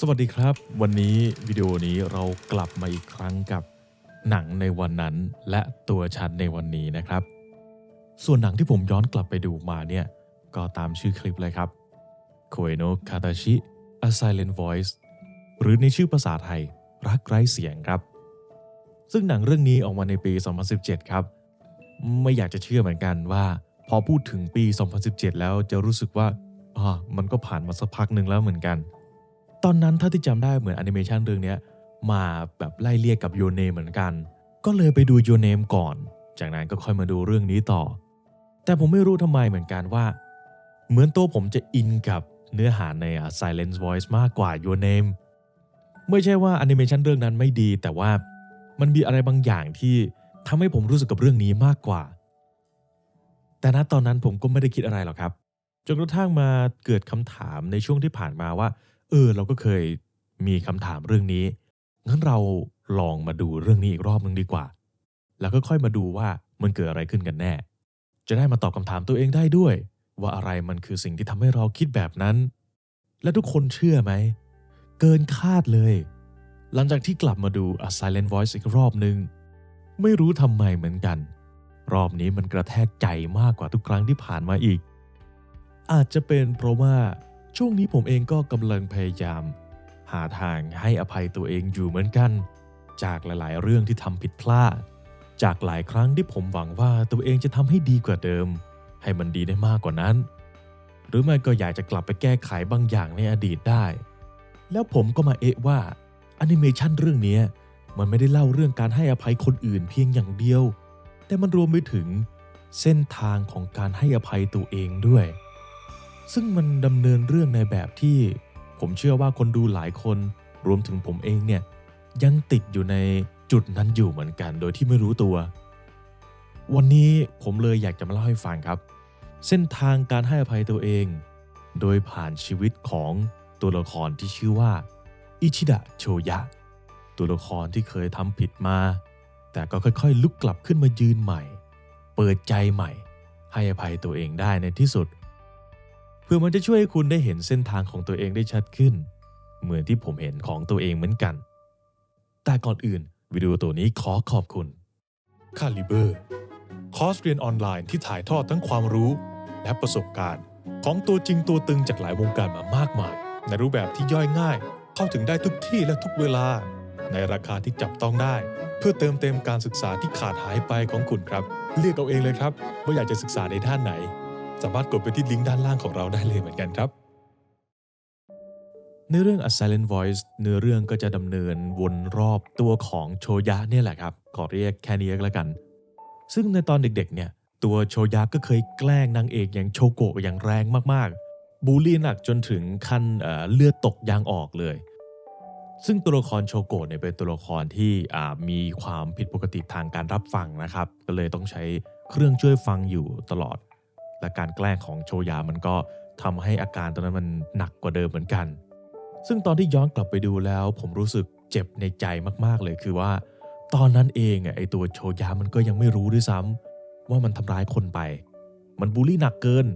สวัสดีครับ วันนี้วิดีโอนี้เรากลับมาอีกครั้งกับหนังในวันนั้นและตัวฉันในวันนี้นะครับ ส่วนหนังที่ผมย้อนกลับไปดูมาเนี่ย ก็ตามชื่อคลิปเลยครับ k o e n o Katashi A Silent Voice หรือในชื่อภาษาไทย รักไร้เสียงครับ ซึ่งหนังเรื่องนี้ออกมาในปี 2017 ครับ ไม่อยากจะเชื่อเหมือนกันว่า พอพูดถึงปี 2017 แล้วจะรู้สึกว่าอ่ามันก็ผ่านมาสักพักหนึ่งแล้วเหมือนกัน ตอนนั้นถ้าที่จำได้เหมือนแอนิเมชันเรื่องนี้มาแบบไล่เรียกกับโยเนมเหมือนกัน ก็เลยไปดูโยเนมก่อน จากนั้นก็ค่อยมาดูเรื่องนี้ต่อ แต่ผมไม่รู้ทำไมเหมือนกันว่า เหมือนตัวผมจะอินกับเนื้อหาใน Silent Voice มากกว่า Your Name ไม่ใช่ว่าแอนิเมชันเรื่องนั้นไม่ดี แต่ว่ามันมีอะไรบางอย่างที่ทำให้ผมรู้สึกกับเรื่องนี้มากกว่า แต่ณตอนนั้นผมก็ไม่ได้คิดอะไรหรอกครับ จนกระทั่งมาเกิดคำถามในช่วงที่ผ่านมาว่า เออ เราก็เคยมีคำถามเรื่องนี้ งั้นเราลองมาดูเรื่องนี้อีกรอบนึงดีกว่า แล้วก็ค่อยมาดูว่ามันเกิดอะไรขึ้นกันแน่ จะได้มาตอบคำถามตัวเองได้ด้วย ว่าอะไรมันคือสิ่งที่ทำให้เราคิดแบบนั้น และทุกคนเชื่อไหม เกินคาดเลย หลังจากที่กลับมาดู A Silent Voice อีกรอบนึง ไม่รู้ทำไมเหมือนกัน รอบนี้มันกระแทกใจมากกว่าทุกครั้งที่ผ่านมาอีก อาจจะเป็นเพราะว่า ช่วงนี้ผมเองก็กำลังพยายาม หาทางให้อภัยตัวเองอยู่เหมือนกัน จากหลาย ๆ เรื่องที่ทำผิดพลาด จากหลายครั้งที่ผมหวังว่าตัวเองจะทำให้ดีกว่าเดิม ให้มันดีได้มากกว่านั้น หรือไม่ก็อยากจะกลับไปแก้ไขบางอย่างในอดีตได้ แล้วผมก็มาเอะว่าแอนิเมชันเรื่องนี้มันไม่ได้เล่าเรื่องการให้อภัยคนอื่นเพียงอย่างเดียว แต่มันรวมไปถึงเส้นทางของการให้อภัยตัวเองด้วย ซึ่งมันดำเนินเรื่องในแบบที่ผมเชื่อว่าคนดูหลายคนรวมถึงผมเองเนี่ยยังติดอยู่ในจุดนั้นอยู่เหมือนกัน โดยที่ไม่รู้ตัว วันนี้ผมเลยอยากจะมาเล่าให้ฟังครับ เส้นทางการให้อภัยตัวเอง โดยผ่านชีวิตของตัวละครที่ชื่อว่าอิชิดะโชยะ ตัวละครที่เคยทำผิดมา แต่ก็ค่อยๆ ลุกกลับขึ้นมายืนใหม่ เปิดใจใหม่ ให้อภัยตัวเองได้ในที่สุด เพื่อมันจะช่วยให้คุณได้เห็นเส้นทางของตัวเองได้ชัดขึ้น เหมือนที่ผมเห็นของตัวเองเหมือนกัน แต่ก่อนอื่นวิดีโอตัวนี้ขอขอบคุณคาลิเบอร์คอร์สเรียนออนไลน์ที่ถ่ายทอดทั้งความรู้ และประสบการณ์ ของตัวจริงตัวตึงจากหลายวงการมามากมาย ในรูปแบบที่ย่อยง่าย เข้าถึงได้ทุกที่และทุกเวลา ในราคาที่จับต้องได้ เพื่อเติมเต็มการศึกษาที่ขาดหายไปของคุณครับ เลือกเอาเองเลยครับ ว่าอยากจะศึกษาในด้านไหน สามารถกดไปที่ลิงก์ด้านล่างของเราได้เลยเหมือนกันครับ ในเรื่อง A Silent Voice เนื้อเรื่องก็จะดำเนินวนรอบตัวของโชยะเนี่ยแหละครับ ขอเรียกแค่นี้ก็แล้วกัน ซึ่งในตอนเด็กๆเนี่ยตัวโชยะก็เคยแกล้งนางเอกอย่างโชโกะอย่างแรงมากๆ บูลลี่หนักจนถึงขั้นเเลือดตกยางออกเลยซึ่งตัวละครโชโกะเนี่ยเป็นตัวละครที่มีความผิดปกติทางการรับฟังนะครับ ก็เลยต้องใช้เครื่องช่วยฟังอยู่ตลอด และการแกล้งของโชยะมันก็ทำให้อาการตอนนั้นมันหนักกว่าเดิมเหมือนกัน ซึ่งตอนที่ย้อนกลับไปดูแล้ว ผมรู้สึกเจ็บในใจมากๆเลยคือว่า ตอนนั้นเองไอตัวโชยะมันก็ยังไม่รู้ด้วยซ้ำว่ามันทำร้ายคนไป มันบูลลี่หนักเกิน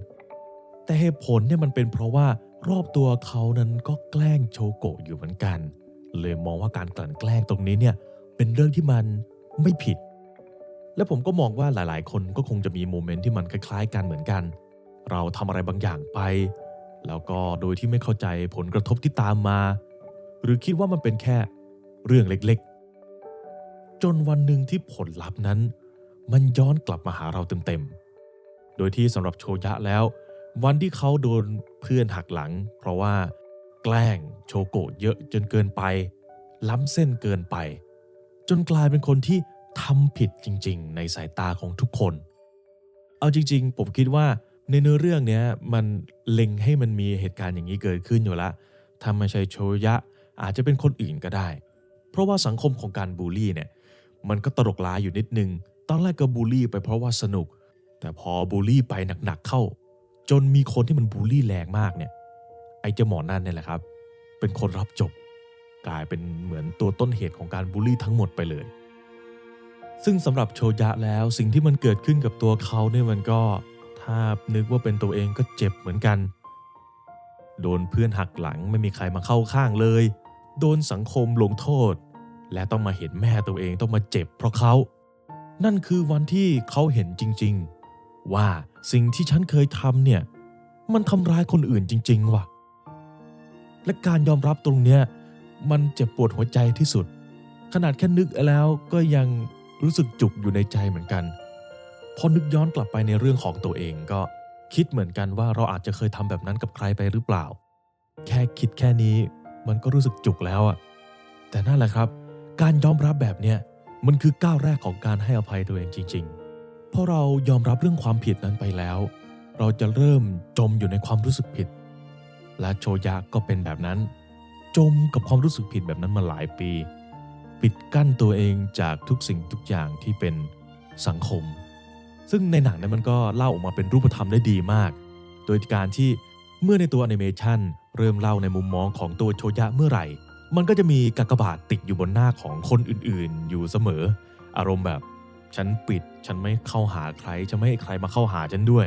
แต่เหตุผลเนี่ยมันเป็นเพราะว่ารอบตัวเขานั้นก็แกล้งโชโกะอยู่เหมือนกัน เลยมองว่าการกลั่นแกล้งตรงนี้เนี่ยเป็นเรื่องที่มันไม่ผิด และผมก็มองว่าหลายๆ คนก็คงจะมีโมเมนต์ที่มันคล้ายๆ กันเหมือนกัน เราทำอะไรบางอย่างไป แล้วก็โดยที่ไม่เข้าใจผลกระทบที่ตามมา หรือคิดว่ามันเป็นแค่เรื่องเล็กๆ จนวันหนึ่งที่ผลลัพธ์นั้น มันย้อนกลับมาหาเราเต็มๆ โดยที่สำหรับโชยะแล้ว วันที่เขาโดนเพื่อนหักหลัง เพราะว่า แกล้งโชโกะเยอะจนเกินไป ล้ำเส้นเกินไป จนกลายเป็นคนที่ ทำผิดจริง ๆ ในสายตาของทุกคน เอาจริง ๆ ผมคิดว่าในเนื้อเรื่องเนี้ยมันเล็งให้มันมีเหตุการณ์อย่างนี้เกิดขึ้นอยู่ละถ้าไม่ใช่โชยะอาจจะเป็นคนอื่นก็ได้ เพราะว่าสังคมของการบูลลี่เนี่ยมันก็ตลกร้าอยู่นิดนึง ตอนแรกก็บูลลี่ไปเพราะว่าสนุก แต่พอบูลลี่ไปหนักๆเข้า จนมีคนที่มันบูลลี่แรงมากเนี่ย ไอ้เจ้าหมอนั่นเนี่ยแหละครับ เป็นคนรับจบ กลายเป็นเหมือนตัวต้นเหตุของการบูลลี่ทั้งหมดไปเลย ซึ่งสำหรับโชยะแล้วสิ่งที่มันเกิดขึ้นกับตัวเขาเนี่ยมันก็ ถ้านึกว่าเป็นตัวเองก็เจ็บเหมือนกัน โดนเพื่อนหักหลังไม่มีใครมาเข้าข้างเลย โดนสังคมลงโทษ และต้องมาเห็นแม่ตัวเองต้องมาเจ็บเพราะเขา นั่นคือวันที่เขาเห็นจริง ๆ ว่าสิ่งที่ฉันเคยทำเนี่ย มันทำร้ายคนอื่นจริง ๆ ว่ะ และการยอมรับตรงเนี้ยมันเจ็บปวดหัวใจที่สุด ขนาดแค่นึกแล้วก็ยัง รู้สึกจุกอยู่ในใจเหมือนกันพอนึกย้อนกลับไปในเรื่องของตัวเองก็คิดเหมือนกันว่าเราอาจจะเคยทำแบบนั้นกับใครไปหรือเปล่า แค่คิดแค่นี้มันก็รู้สึกจุกแล้วอะแต่นั่นแหละครับ การยอมรับแบบเนี้ยมันคือก้าวแรกของการให้อภัยตัวเองจริงๆ เพราะเรายอมรับเรื่องความผิดนั้นไปแล้ว เราจะเริ่มจมอยู่ในความรู้สึกผิด และโชยะก็เป็นแบบนั้น จมกับความรู้สึกผิดแบบนั้นมาหลายปี ปิดกั้นตัวเองจากทุกสิ่งทุกอย่างที่เป็นสังคม ซึ่งในหนังนั้นมันก็เล่าออกมาเป็นรูปธรรมได้ดีมาก โดยการที่เมื่อในตัวแอนิเมชันเริ่มเล่าในมุมมองของตัวโชยะเมื่อไหร่ มันก็จะมีกากบาทติดอยู่บนหน้าของคนอื่นๆ อยู่เสมอ อารมณ์แบบ ฉันปิดฉันไม่เข้าหาใครจะไม่ให้ใครมาเข้าหาฉันด้วย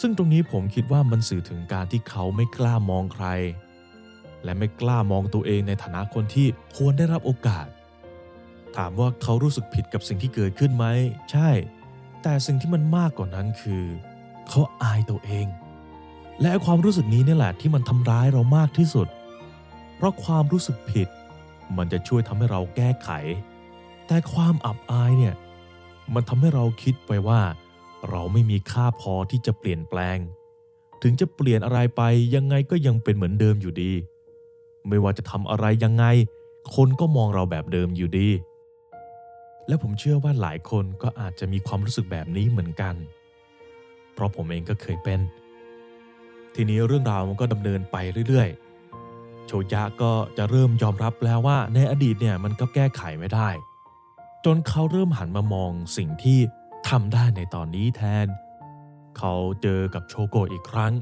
ซึ่งตรงนี้ผมคิดว่ามันสื่อถึงการที่เขาไม่กล้ามองใคร และไม่กล้ามองตัวเองในฐานะคนที่ควรได้รับโอกาส ถามว่าเขารู้สึกผิดกับสิ่งที่เกิดขึ้นไหม ใช่ แต่สิ่งที่มันมากกว่านั้นคือ เขาอายตัวเอง และความรู้สึกนี้นี่แหละที่มันทำร้ายเรามากที่สุด เพราะความรู้สึกผิด มันจะช่วยทำให้เราแก้ไข แต่ความอับอายเนี่ย มันทำให้เราคิดไปว่า เราไม่มีค่าพอที่จะเปลี่ยนแปลง ถึงจะเปลี่ยนอะไรไปยังไงก็ยังเป็นเหมือนเดิมอยู่ดี ไม่ว่าจะทำอะไรยังไง คนก็มองเราแบบเดิมอยู่ดี และผมเชื่อว่าหลายคนก็อาจจะมีความรู้สึกแบบนี้เหมือนกัน เพราะผมเองก็เคยเป็น ทีนี้เรื่องราวมันก็ดำเนินไปเรื่อยๆ โชยะก็จะเริ่มยอมรับแล้วว่าในอดีตเนี่ยมันก็แก้ไขไม่ได้ จนเขาเริ่มหันมามองสิ่งที่ทำได้ในตอนนี้แทน เขาเจอกับโชโกอีกครั้ง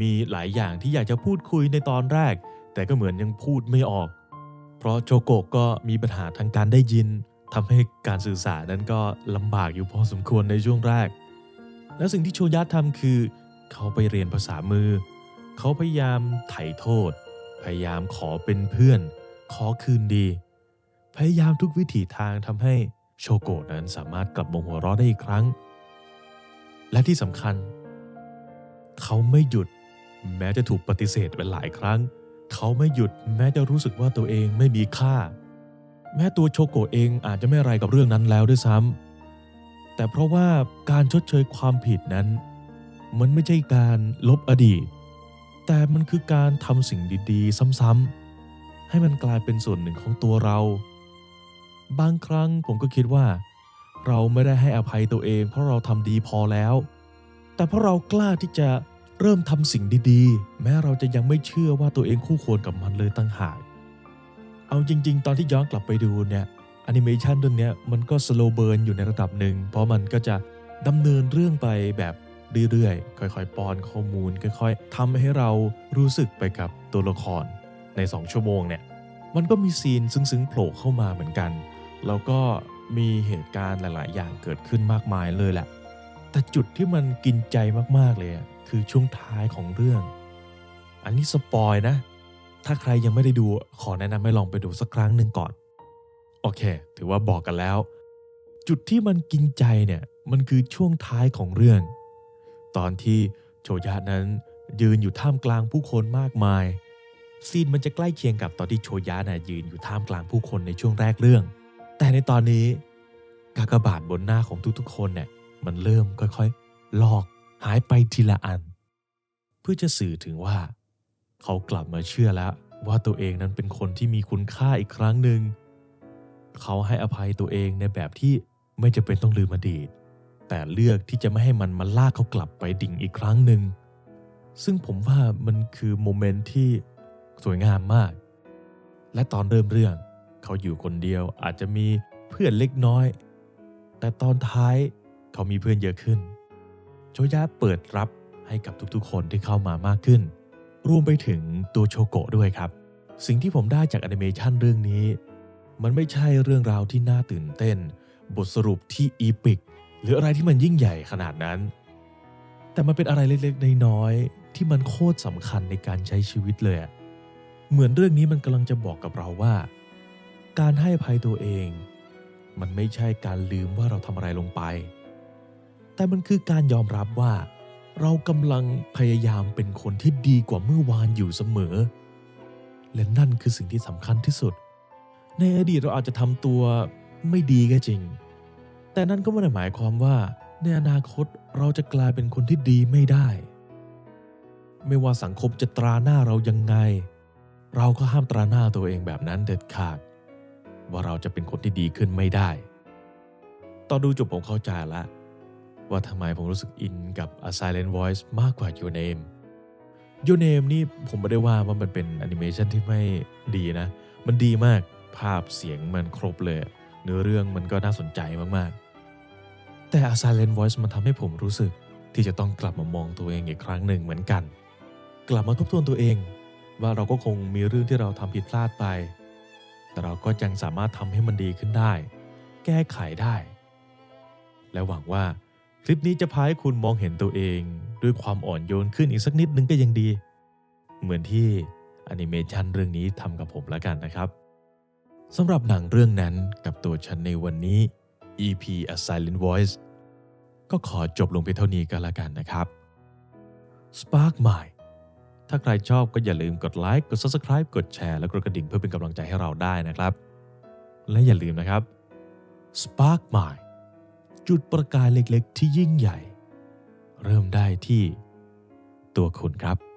มีหลายอย่างที่อยากจะพูดคุยในตอนแรก แต่ก็เหมือนยังพูดไม่ออก เพราะโชโกก็มีปัญหาทางการได้ยิน ทำให้การสื่อสารนั้นก็ลำบากอยู่พอสมควรในช่วงแรก แล้วสิ่งที่โชยะทำคือ เขาไปเรียนภาษามือ เขาพยายามไถ่โทษ พยายามขอเป็นเพื่อน ขอคืนดี พยายามทุกวิถีทางทำให้โชโกะนั้นสามารถกลับมาหัวเราะได้อีกครั้ง และที่สำคัญ เขาไม่หยุด แม้จะถูกปฏิเสธไปหลายครั้ง เขาไม่หยุดแม้จะรู้สึกว่าตัวเองไม่มีค่า แม้ตัวโชโกะเองอาจจะไม่อะไรกับเรื่องนั้นแล้วด้วยซ้ำแต่เพราะว่าการชดเชยความผิดนั้น มันไม่ใช่การลบอดีต แต่มันคือการทำสิ่งดี ๆ ซ้ำๆให้มันกลายเป็นส่วนหนึ่งของตัวเรา บางครั้งผมก็คิดว่า เราไม่ได้ให้อภัยตัวเอง เพราะเราทำดีพอแล้ว แต่เพราะเรากล้าที่จะเริ่มทำสิ่งดีๆ แม้เราจะยังไม่เชื่อว่าตัวเองคู่ควรกับมันเลยตั้งหาก เอาจริง ๆ ตอนที่ย้อนกลับไปดูเนี่ยแอนิเมชันเรื่องเนี้ยมันก็สโลเบิร์นอยู่ในระดับหนึ่ง เพราะมันก็จะดำเนินเรื่องไปแบบเรื่อยๆ ค่อยๆป้อนข้อมูล ค่อยๆทำให้เรารู้สึกไปกับตัวละครใน 2 ชั่วโมงเนี่ย มันก็มีซีนซึ้งๆ โผล่เข้ามาเหมือนกัน แล้วก็มีเหตุการณ์หลาย ๆ อย่างเกิดขึ้นมากมายเลยแหละ แต่จุดที่มันกินใจมากๆเลย คือช่วงท้ายของเรื่อง อันนี้สปอยนะ ถ้าใครยังไม่ได้ดูขอแนะนำให้ลองไปดูสักครั้งหนึ่งก่อน โอเค ถือว่าบอกกันแล้ว จุดที่มันกินใจเนี่ยมันคือช่วงท้ายของเรื่อง ตอนที่โชยะนั้นยืนอยู่ท่ามกลางผู้คนมากมาย ซีนมันจะใกล้เคียงกับตอนที่โชยะน่ะยืนอยู่ท่ามกลางผู้คนในช่วงแรกเรื่อง แต่ในตอนนี้กากบาทบนหน้าของทุกๆ คนเนี่ยมันเริ่มค่อยๆ ลอกหายไปทีละอัน เพื่อจะสื่อถึงว่า เขากลับมาเชื่อแล้วว่าตัวเองนั้นเป็นคนที่มีคุณค่าอีกครั้งหนึ่ง เขาให้อภัยตัวเองในแบบที่ไม่จะเป็นต้องลืมอดีต แต่เลือกที่จะไม่ให้มันมาลากเขากลับไปดิ่งอีกครั้งหนึ่ง ซึ่งผมว่ามันคือโมเมนต์ที่สวยงามมาก และตอนเริ่มเรื่อง เขาอยู่คนเดียวอาจจะมีเพื่อนเล็กน้อย แต่ตอนท้ายเขามีเพื่อนเยอะขึ้นโชยะเปิดรับให้กับทุกๆคนที่เข้ามามากขึ้น รวมไปถึงตัวโชโกะด้วยครับ สิ่งที่ผมได้จากแอนิเมชันเรื่องนี้ มันไม่ใช่เรื่องราวที่น่าตื่นเต้น บทสรุปที่อีพิก หรืออะไรที่มันยิ่งใหญ่ขนาดนั้น แต่มันเป็นอะไรเล็กๆน้อยๆที่มันโคตรสำคัญในการใช้ชีวิตเลย เหมือนเรื่องนี้มันกำลังจะบอกกับเราว่า การให้ภัยตัวเอง มันไม่ใช่การลืมว่าเราทำอะไรลงไป แต่มันคือการยอมรับว่า เรากำลังพยายามเป็นคนที่ดีกว่าเมื่อวานอยู่เสมอ และนั่นคือสิ่งที่สำคัญที่สุด ในอดีตเราอาจจะทำตัวไม่ดีก็จริง แต่นั่นก็ไม่ได้หมายความว่า ในอนาคตเราจะกลายเป็นคนที่ดีไม่ได้ ไม่ว่าสังคมจะตราหน้าเรายังไง เราก็ห้ามตราหน้าตัวเองแบบนั้นเด็ดขาด ว่าเราจะเป็นคนที่ดีขึ้นไม่ได้ ตอนดูจบผมเข้าใจแล้ว ว่าทำไมผมรู้สึกอินกับ A Silent Voice มากกว่า Your Name Your Name นี่ผมไม่ได้ว่าว่ามันเป็นแอนิเมชันที่ไม่ดีนะ มันดีมากภาพเสียงมันครบเลย เนื้อเรื่องมันก็น่าสนใจมากๆ แต่ A Silent Voice มันทำให้ผมรู้สึกที่จะต้องกลับมามองตัวเองอีกครั้งหนึ่งเหมือนกัน กลับมาทบทวนตัวเอง ว่าเราก็คงมีเรื่องที่เราทำผิดพลาดไป แต่เราก็ยังสามารถทำให้มันดีขึ้นได้ แก้ไขได้ และหวังว่า คลิปนี้จะพาให้คุณมองเห็นตัวเอง ด้วยความอ่อนโยนขึ้นอีกสักนิดนึงก็ยังดี เหมือนที่แอนิเมชันเรื่องนี้ทำกับผมแล้วกันนะครับสำหรับหนังเรื่องนั้นกับตัวฉันในวันนี้ EP A Silent Voice ก็ขอจบลงไปเท่านี้ก็แล้วกันนะครับ Spark Mind ถ้าใครชอบก็อย่าลืมกดไลค์กด Subscribe กดแชร์และกดกระดิ่งเพื่อเป็นกำลังใจให้เราได้นะครับ และอย่าลืมนะครับ Spark Mind จุดประกายเล็กๆ ที่ยิ่งใหญ่ เริ่มได้ที่ตัวคุณครับ